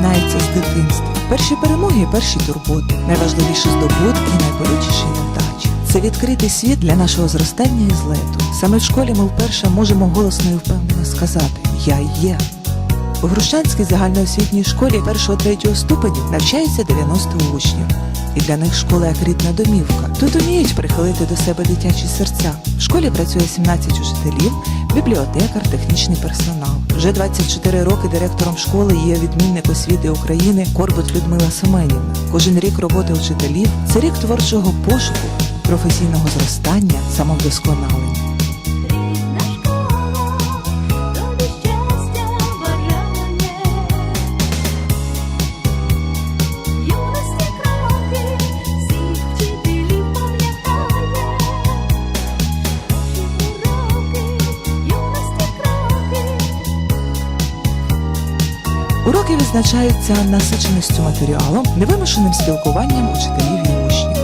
перемоги і перші перемоги, перші турботи, найважливіші здобутки найболючіші невдачі. Це відкритий світ для нашого зростання і злету. Саме в школі ми вперше можемо голосно і впевнено сказати Я є. У Грушанській загальноосвітній школі 1-3 ступенів навчається 90 учнів. І для них школа як рідна домівка. Тут уміють прихилити до себе дитячі серця. В школі працює 17 учителів, бібліотекар, технічний персонал. Вже 24 роки директором школи є відмінник освіти України Корбут Людмила Семенівна. Кожен рік роботи учителів це рік творчого пошуку, професійного зростання, самовдосконалення. Уроки відзначаються насиченістю матеріалу, невимушеним спілкуванням учителів і учнів.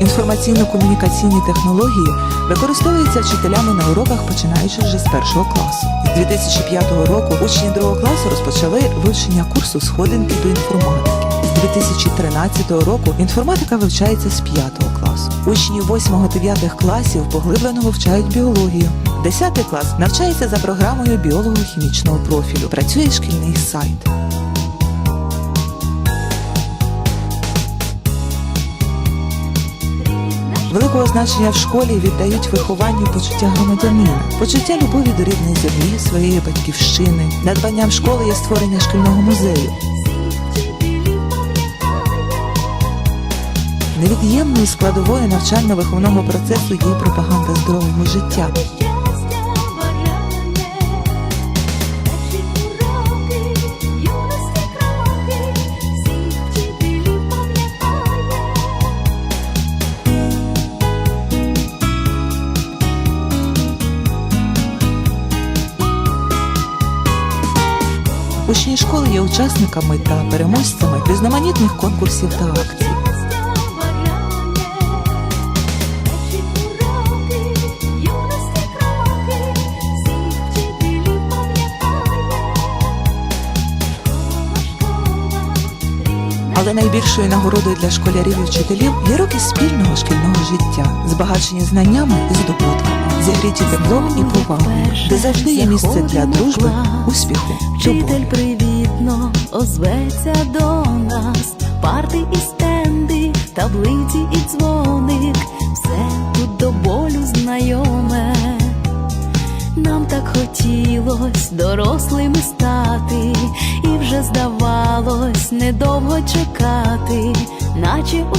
Інформаційно-комунікаційні технології використовуються вчителями на уроках, починаючи вже з першого класу. З 2005 року учні другого класу розпочали вивчення курсу сходинки до інформатики. З 2013 року інформатика вивчається з 5 класу. Учні 8-9 класів поглиблено вивчають біологію. 10 клас навчається за програмою біолого-хімічного профілю. Працює шкільний сайт. Великого значення в школі віддають вихованню почуття громадянина, почуття любові до рідної землі, своєї батьківщини. Надбанням школи є створення шкільного музею. Невід'ємною складовою навчально-виховного процесу є пропаганда здорового життя. Учні школи є учасниками та переможцями різноманітних конкурсів та акцій. Але найбільшою нагородою для школярів і вчителів є роки спільного шкільного життя, збагачені знаннями і здобутками, зігріті теплом і повагою, де завжди є місце для дружби, успіху, Вчитель привітно озветься до нас, парти і стенди, таблиці і дзвоник, все тут до болю знайоме. Нам так хотілось дорослими стати, і вже здавалось недовго чекати, наче у